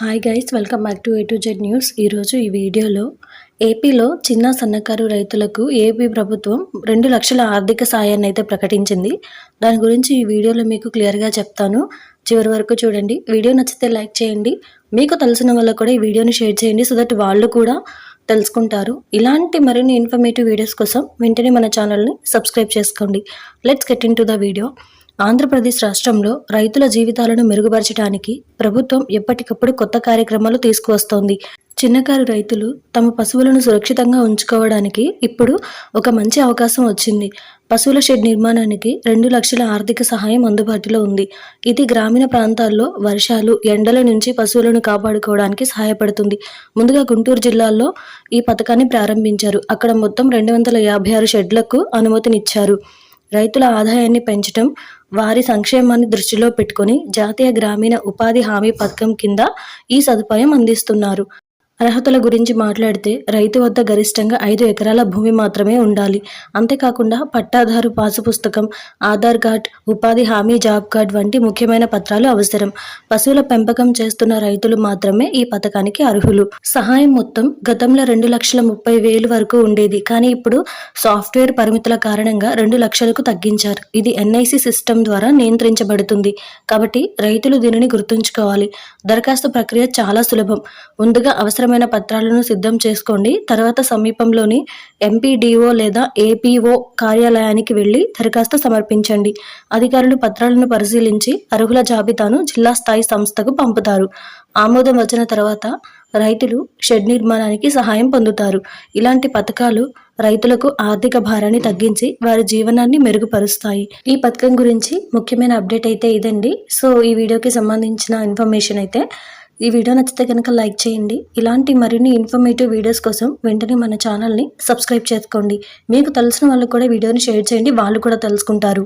Hi guys welcome back to A to Z news ఈరోజు ఈ వీడియోలో ఏపీలో చిన్న సన్నకారు రైతులకు ఏపీ ప్రభుత్వం రెండు లక్షల ఆర్థిక సాయాన్ని అయితే ప్రకటించింది. దాని గురించి ఈ వీడియోలో మీకు క్లియర్గా చెప్తాను. చివరి వరకు చూడండి. వీడియో నచ్చితే లైక్ చేయండి. మీకు తెలిసిన వాళ్ళకు కూడా ఈ వీడియోని షేర్ చేయండి సో దట్ వాళ్ళు కూడా తెలుసుకుంటారు. ఇలాంటి మరిన్ని ఇన్ఫర్మేటివ్ వీడియోస్ కోసం వెంటనే మన ఛానల్ని సబ్స్క్రైబ్ చేసుకోండి. Let's get into the video Andhra Pradesh రాష్ట్రంలో రైతుల జీవితాలను మెరుగుపరచడానికి ప్రభుత్వం ఎప్పటికప్పుడు కొత్త కార్యక్రమాలు తీసుకువస్తోంది. చిన్నకారు రైతులు తమ పశువులను సురక్షితంగా ఉంచుకోవడానికి ఇప్పుడు ఒక మంచి అవకాశం వచ్చింది. పశువుల షెడ్ నిర్మాణానికి రెండు లక్షల ఆర్థిక సహాయం అందుబాటులో ఉంది. ఇది గ్రామీణ ప్రాంతాల్లో వర్షాలు ఎండల నుంచి పశువులను కాపాడుకోవడానికి సహాయపడుతుంది. ముందుగా గుంటూరు జిల్లాలో ఈ పథకాన్ని ప్రారంభించారు. అక్కడ మొత్తం రెండు వందల యాభై ఆరు షెడ్లకు అనుమతినిచ్చారు. రైతుల ఆదాయాన్ని పెంచడం వారి సంక్షేమాన్ని దృష్టిలో పెట్టుకుని జాతీయ గ్రామీణ ఉపాధి హామీ పథకం కింద ఈ సదుపాయం అందిస్తున్నారు. అర్హతల గురించి మాట్లాడితే రైతు వద్ద గరిష్టంగా ఐదు ఎకరాల భూమి మాత్రమే ఉండాలి. అంతేకాకుండా పట్టాదారు పాసు పుస్తకం ఆధార్ కార్డ్ ఉపాధి హామీ జాబ్ కార్డ్ వంటి ముఖ్యమైన పత్రాలు అవసరం. పశువుల పెంపకం చేస్తున్న రైతులు మాత్రమే ఈ పథకానికి అర్హులు. సహాయం మొత్తం గతంలో రెండు లక్షల ముప్పై వేలు వరకు ఉండేది. కానీ ఇప్పుడు సాఫ్ట్వేర్ పరిమితుల కారణంగా రెండు లక్షలకు తగ్గించారు. ఇది ఎన్ఐసి సిస్టమ్ ద్వారా నియంత్రించబడుతుంది. కాబట్టి రైతులు దీనిని గుర్తుంచుకోవాలి. దరఖాస్తు ప్రక్రియ చాలా సులభం. ముందుగా అవసరం అవసరమైన పత్రాలను సిద్ధం చేసుకోండి. తర్వాత సమీపంలోని ఎంపీడీఓ లేదా ఏపీఓ కార్యాలయానికి వెళ్ళి దరఖాస్తు సమర్పించండి. అధికారులు పత్రాలను పరిశీలించి అర్హుల జాబితాను జిల్లా స్థాయి సంస్థకు పంపుతారు. ఆమోదం వచ్చిన తర్వాత రైతులు షెడ్ నిర్మాణానికి సహాయం పొందుతారు. ఇలాంటి పథకాలు రైతులకు ఆర్థిక భారాన్ని తగ్గించి వారి జీవనాన్ని మెరుగుపరుస్తాయి. ఈ పథకం గురించి ముఖ్యమైన అప్డేట్ అయితే ఇదండి. సో ఈ వీడియోకి సంబంధించిన ఇన్ఫర్మేషన్ అయితే ఈ వీడియో నచ్చితే కనుక లైక్ చేయండి. ఇలాంటి మరిన్ని ఇన్ఫర్మేటివ్ వీడియోస్ కోసం వెంటనే మన ఛానల్ని సబ్స్క్రైబ్ చేసుకోండి. మీకు తెలిసిన వాళ్ళకు కూడా వీడియోని షేర్ చేయండి. వాళ్ళు కూడా తెలుసుకుంటారు.